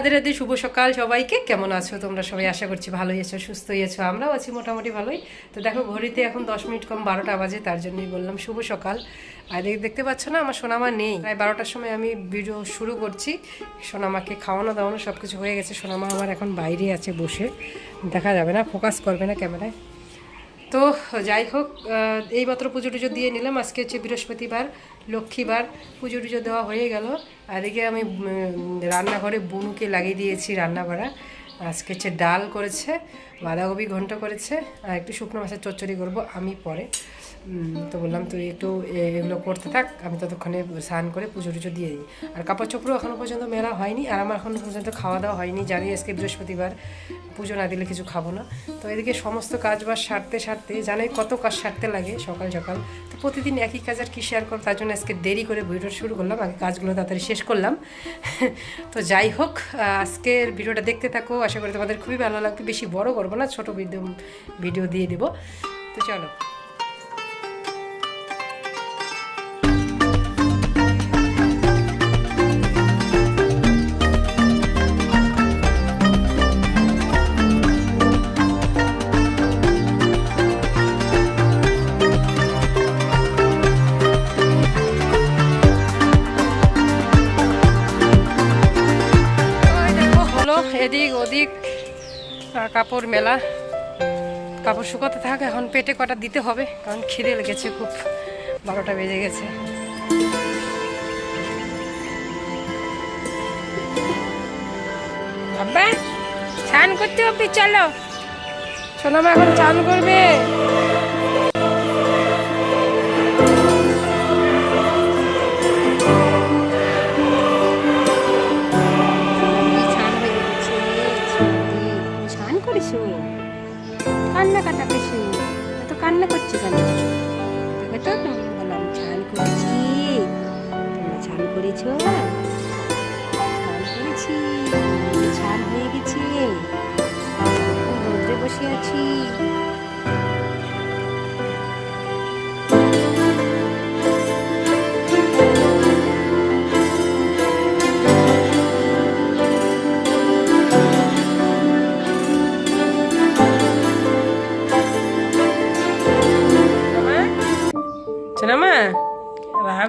রাধে রাধে, শুভ সকাল সবাইকে। কেমন আছো তোমরা সবাই? আশা করছি ভালোই আছো, সুস্থই আছো, আমরাও আছি মোটামুটি ভালোই। তো দেখো, ঘড়িতে এখন দশ মিনিট কম বারোটা বাজে, তার জন্যই বললাম শুভ সকাল। আর দেখতে পাচ্ছ না, আমার সোনামা নেই। প্রায় বারোটার সময় আমি ভিডিও শুরু করছি। সোনামাকে খাওয়ানো দাওয়ানো সব কিছু হয়ে গেছে। সোনামা আমার এখন বাইরে আছে বসে। দেখা যাবে না, ফোকাস করবে না ক্যামেরায়। তো যাই হোক এই এইমাত্র পুজো টুজো দিয়ে নিলাম। আজকে হচ্ছে বৃহস্পতিবার, লক্ষ্মীবার। পুজো টুজো দেওয়া হয়ে গেল। আর এদিকে আমি রান্নাঘরে বনুকে লাগিয়ে দিয়েছি রান্না বাড়া আজকে হচ্ছে ডাল করেছে, বাঁধাকপি ঘন্ট করেছে, আর একটু শুকনো মাছের চচ্চড়ি করব, আমি পরে। তো বললাম, তুই একটু এগুলো করতে থাক, আমি ততক্ষণে স্নান করে পুজো টুজো দিয়ে দিই। আর কাপড় চোপড়ও এখনও পর্যন্ত মেলা হয়নি, আর আমার এখনও পর্যন্ত খাওয়া দাওয়া হয়নি। জানি আজকে বৃহস্পতিবার, পুজো না দিলে কিছু খাব না। তো এদিকে সমস্ত কাজ বাজ সারতে সারতে, জানাই কত কাজ সারতে লাগে সকাল সকাল। তো প্রতিদিন একই কাজ আর কি শেয়ার করো তার জন্য আজকে দেরি করে ভিডিওটা শুরু করলাম আগে কাজগুলো তাড়াতাড়ি শেষ করলাম। তো যাই হোক, আজকের ভিডিওটা দেখতে থাকো আশা করি তোমাদের খুবই ভালো লাগবে। বেশি বড় করব না, ছোটো ভিডিও ভিডিও দিয়ে দেবো। তো চলো। কাপড় মেলা। কাপড় শুকাতে থাক, এখন পেটে কটা দিতে হবে, কারণ খিদে লেগেছে খুব। বারোটা বেজে গেছে। চান করতে হবে, চলো। সোনামা এখন চান করবে।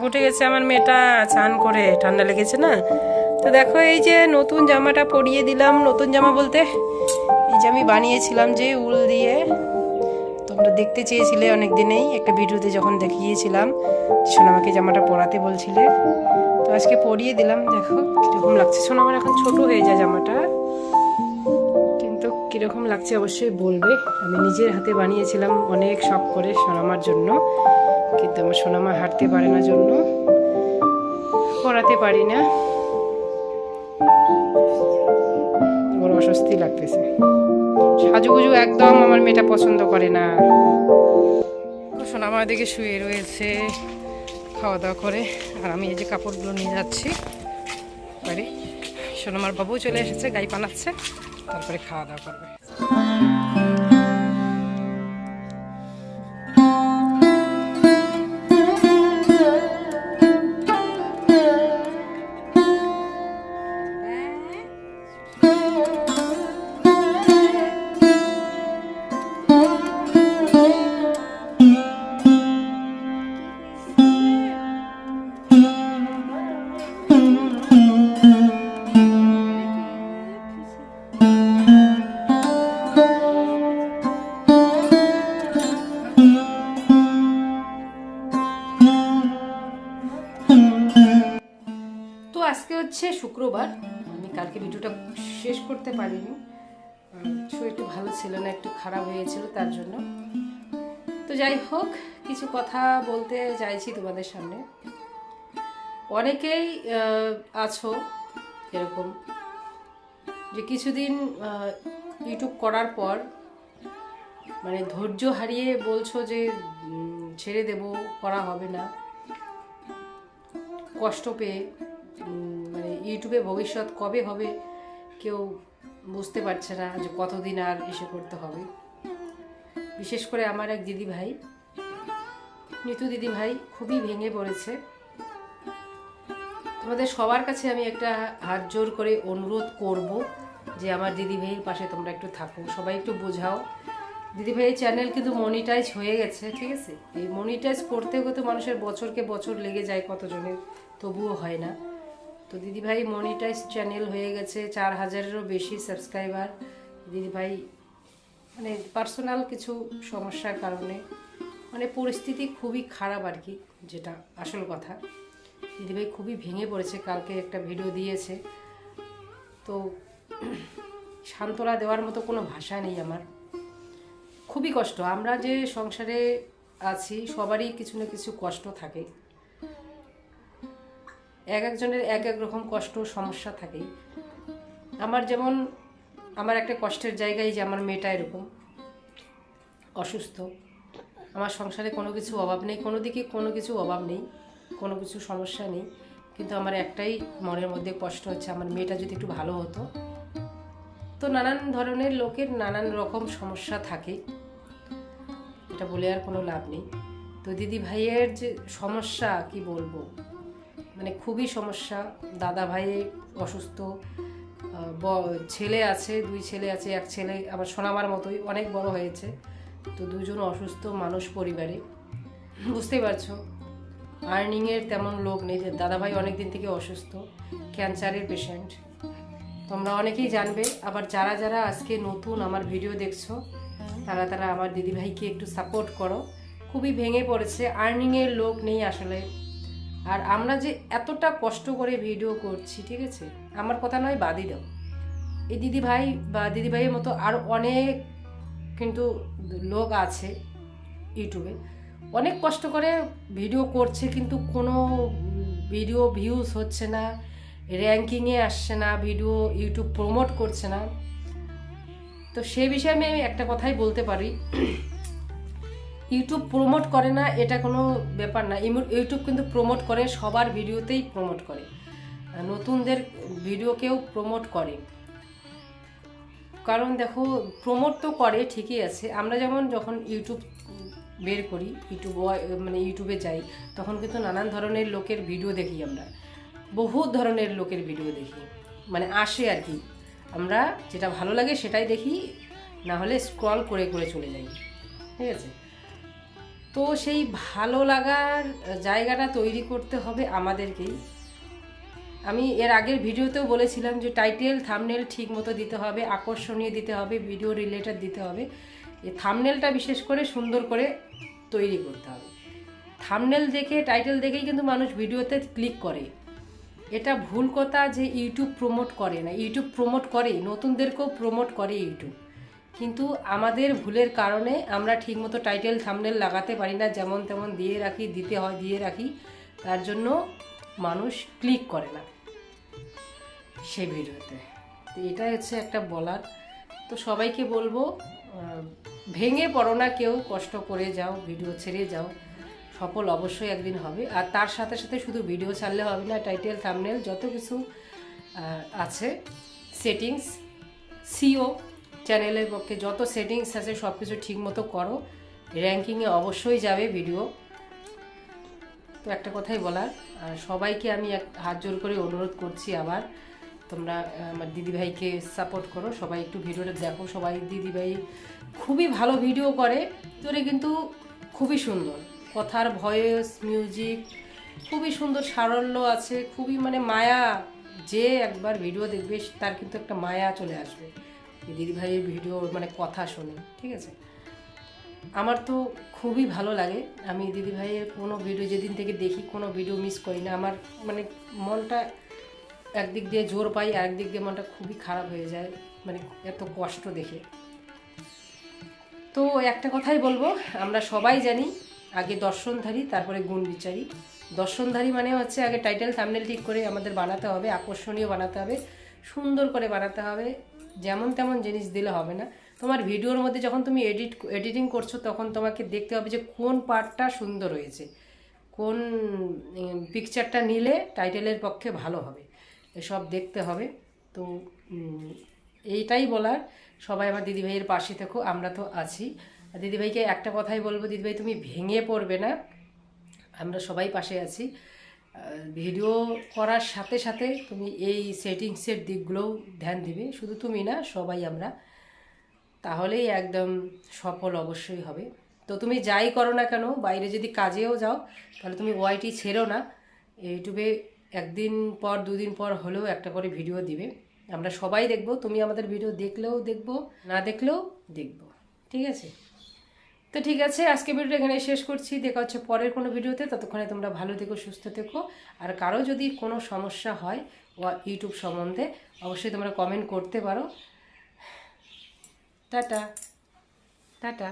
রাগ উঠে গেছে আমার মেয়েটা চান করে, ঠান্ডা লেগেছে না? তো দেখো এই যে নতুন জামাটা পরিয়ে দিলাম, নতুন জামা বলতে। এই যে আমি বানিয়েছিলাম যে উল দিয়ে। তোমরা দেখতে চেয়েছিলে অনেক দিনেই একটা ভিডিওতে যখন দেখিয়েছিলাম, সোনামাকে জামাটা পরাতে বলছিলে। তো আজকে পরিয়ে দিলাম, দেখো কীরকম লাগছে। সোনামার এখন ছোট হয়ে যায় জামাটা। কিন্তু কীরকম লাগছে অবশ্যই বলবে। আমি নিজের হাতে বানিয়েছিলাম অনেক শখ করে সোনামার জন্য। কিন্তু আমার সোনামা হাঁটতে পারে না জন্য। পড়াতে পারি না। বড় অস্বস্তি লাগতেছে। সাজুগুজু একদম আমার মেয়েটা পছন্দ করে না। সোনামা দিকে শুয়ে রয়েছে খাওয়া দাওয়া করে। আর আমি এই যে কাপড়গুলো নিয়ে যাচ্ছি। বাড়ি। সোনামার বাবু চলে এসেছে গাই পানাচ্ছে তারপরে খাওয়া দাওয়া করবে। শুক্রবার। আমি কালকে ভিডিওটা শেষ করতে পারিনি। শরীরটা ভালো ছিল না, একটু খারাপ হয়েছিল, তার জন্য। তো যাই হোক, কিছু কথা বলতে চাইছি তোমাদের সামনে। অনেকেই আছো এরকম যে কিছুদিন ইউটিউব করার পর মানে ধৈর্য হারিয়ে বলছো যে ছেড়ে দেব, করা হবে না। কষ্ট পেয়ে ইউটিউবে ভবিষ্যৎ কবে হবে কেউ বুঝতে পারছে না যে কতদিন আর এসে করতে হবে। বিশেষ করে আমার এক দিদি ভাই নিতু দিদি ভাই খুবই ভেঙে পড়েছে। তোমাদের সবার কাছে আমি একটা হাত জোর করে অনুরোধ করব যে আমার দিদি ভাইয়ের পাশে তোমরা একটু থাকো, সবাই একটু বোঝাও। দিদি ভাইয়ের চ্যানেল কিন্তু মনিটাইজ হয়ে গেছে, ঠিক আছে? এই মনিটাইজ করতে করতে মানুষের বছরকে বছর লেগে যায় কতজনের, তবুও হয় না। তো দিদি ভাই মনিটাইজ চ্যানেল হয়ে গেছে, চার হাজারেরও বেশি সাবস্ক্রাইবার দিদি ভাই মানে পার্সোনাল কিছু সমস্যার কারণে মানে পরিস্থিতি খুবই খারাপ আর কি, যেটা আসল কথা। দিদিভাই খুবই ভেঙে পড়েছে, কালকে একটা ভিডিও দিয়েছে। তো সান্ত্বনা দেওয়ার মতো কোনো ভাষা নেই আমার। খুবই কষ্ট, আমরা যে সংসারে আছি, সবারই কিছু না কিছু কষ্ট থাকে। এক একজনের এক এক রকম কষ্ট সমস্যা থাকে আমার যেমন, আমার একটা কষ্টের জায়গায় যে আমার মেয়েটা এরকম, অসুস্থ। আমার সংসারে কোনো কিছু অভাব নেই, কোনো দিকে কোনো কিছু অভাব নেই, কোনো কিছু সমস্যা নেই। কিন্তু আমার একটাই মনের মধ্যে কষ্ট হচ্ছে, আমার মেয়েটা যদি একটু ভালো হতো। তো নানান ধরনের লোকের নানান রকম সমস্যা থাকে। এটা বলে আর কোনো লাভ নেই। তো দিদি ভাইয়ের যে সমস্যা, কি বলব? মানে খুবই সমস্যা। দাদা ভাই অসুস্থ ছেলে আছে, দুই ছেলে আছে, এক ছেলে আবার সোনামার মতোই, অনেক বড় হয়েছে। তো দুজন অসুস্থ মানুষ পরিবারে। বুঝতেই পারছ আর্নিংয়ের তেমন লোক নেই দাদাভাই অনেক দিন থেকে অসুস্থ ক্যান্সারের পেশেন্ট তোমরা অনেকেই জানবে, আবার যারা যারা আজকে নতুন আমার ভিডিও দেখছ, তারা তারা আমার দিদিভাইকে একটু সাপোর্ট করো। খুবই ভেঙে পড়েছে আর্নিংয়ের লোক নেই আসলে। আর আমরা যে এতটা কষ্ট করে ভিডিও করছি, ঠিক আছে? আমার কথা নয় বাদই দাও। এই দিদি ভাই বা দিদি ভাইয়ের মতো আরও অনেক কিন্তু লোক আছে ইউটিউবে। অনেক কষ্ট করে ভিডিও করছে কিন্তু কোনো ভিডিও ভিউজ হচ্ছে না র্যাঙ্কিংয়ে আসছে না ভিডিও ইউটিউব প্রমোট করছে না। তো সে বিষয়ে আমি একটা কথাই বলতে পারি। ইউটিউব প্রমোট করে না, এটা কোনো ব্যাপার না। ইউটিউব কিন্তু প্রমোট করে, সবার ভিডিওতেই প্রমোট করে। নতুনদের ভিডিওকেও প্রমোট করে। কারণ দেখো প্রমোট তো করে, ঠিকই আছে। আমরা যেমন যখন ইউটিউব বের করি ইউটিউব মানে ইউটিউবে যাই, তখন কিন্তু নানান ধরনের লোকের ভিডিও দেখি আমরা। বহু ধরনের লোকের ভিডিও দেখি। মানে আসে আর কি। আমরা যেটা ভালো লাগে সেটাই দেখি, না হলে স্ক্রল করে করে চলে যাই। ঠিক আছে? তো সেই ভালো লাগার জায়গাটা তৈরি করতে হবে আমাদেরকেই। আমি এর আগের ভিডিওতেও বলেছিলাম যে টাইটেল থামনেল ঠিক মতো দিতে হবে, আকর্ষণীয় দিতে হবে ভিডিও রিলেটেড দিতে হবে। এই থামনেলটা বিশেষ করে সুন্দর করে তৈরি করতে হবে। থামনেল দেখে টাইটেল দেখেই কিন্তু মানুষ ভিডিওতে ক্লিক করে। এটা ভুল কথা যে ইউটিউব প্রমোট করে না। ইউটিউব প্রমোট করে নতুনদেরকেও প্রমোট করে ইউটিউব কিন্তু আমাদের ভুলের কারণে আমরা ঠিকমতো টাইটেল থামনেল লাগাতে পারি না, যেমন তেমন দিয়ে রাখি, দিতে হয়, দিয়ে রাখি। তার জন্য মানুষ ক্লিক করে না সেই ভিডিওতে। তো এটাই হচ্ছে একটা বলার। তো সবাইকে বলব ভেঙে পড়ো না কেউ, কষ্ট করে যাও, ভিডিও ছেড়ে যাও, সফল অবশ্যই একদিন হবে। আর তার সাথে সাথে শুধু ভিডিও ছাড়লে হবে না টাইটেল থামনেল যত কিছু আছে সেটিংস সিও চ্যানেলের পক্ষে যত সেটিংস আছে সব কিছু ঠিকমতো করো। র্যাঙ্কিংয়ে অবশ্যই যাবে ভিডিও। তো একটা কথাই বলার, আর সবাইকে আমি এক হাত জোর করে অনুরোধ করছি আবার, তোমরা, আমার দিদিভাইকে সাপোর্ট করো। সবাই একটু ভিডিওটা দেখো। সবাই দিদিভাই খুবই ভালো ভিডিও করে, তোরে কিন্তু খুবই সুন্দর। কথার ভয়েস মিউজিক খুবই সুন্দর সারল্য আছে, খুবই মানে মায়া, যে একবার ভিডিও দেখবে, তার কিন্তু একটা মায়া চলে আসবে। এই দিদিভাইয়ের ভিডিও মানে কথা শুনি, ঠিক আছে? আমার তো খুবই ভালো লাগে। আমি দিদিভাইয়ের কোনো ভিডিও, যেদিন থেকে দেখি কোনো ভিডিও মিস করি না, আমার মানে মনটা একদিক দিয়ে জোর পাই আর একদিক দিয়ে মনটা খুবই খারাপ হয়ে যায় মানে এত কষ্ট দেখে। তো একটা কথাই বলব, আমরা সবাই জানি, আগে দর্শনধারী, তারপরে গুণ বিচারী। দর্শনধারী মানে হচ্ছে আগে টাইটেল থামনেল ঠিক করে আমাদের বানাতে হবে, আকর্ষণীয় বানাতে হবে, সুন্দর করে বানাতে হবে যেমন তেমন জিনিস দিলে হবে না। তোমার ভিডিওর মধ্যে যখন তুমি এডিট এডিটিং করছ, তখন তোমাকে দেখতে হবে যে কোন পার্টটা সুন্দর হয়েছে। কোন পিকচারটা নিলে টাইটেলের পক্ষে ভালো হবে। এসব দেখতে হবে। তো এইটাই বলার। সবাই আমার দিদিভাইয়ের পাশে থেকো, আমরা তো আছি। দিদিভাইকে একটা কথাই বলব, দিদিভাই তুমি ভেঙে পড়বে না। আমরা সবাই পাশে আছি। ভিডিও করার সাথে সাথে তুমি এই সেটিংসের দিকগুলোও ধ্যান দিবে। শুধু তুমি না, সবাই আমরা। তাহলেই একদম সফল অবশ্যই হবে। তো তুমি যাই করো না কেন, বাইরে যদি কাজেও যাও, তাহলে তুমি ওয়াইটি ছেড়ো না। ইউটিউবে একদিন পর, দুদিন পর হলেও একটা করে ভিডিও দিবে। আমরা সবাই দেখব, তুমি আমাদের ভিডিও দেখলেও দেখব, না দেখলেও দেখব। ঠিক আছে? তো ঠিক আছে আজকে ভিডিওটা এখানে শেষ করছি। দেখা হচ্ছে পরের কোনো ভিডিওতে। ততক্ষণে তোমরা ভালো থেকো, সুস্থ থেকো। আর কারও যদি কোনো সমস্যা হয় ইউটিউব সম্বন্ধে, অবশ্যই তোমরা কমেন্ট করতে পারো। টাটা। টাটা।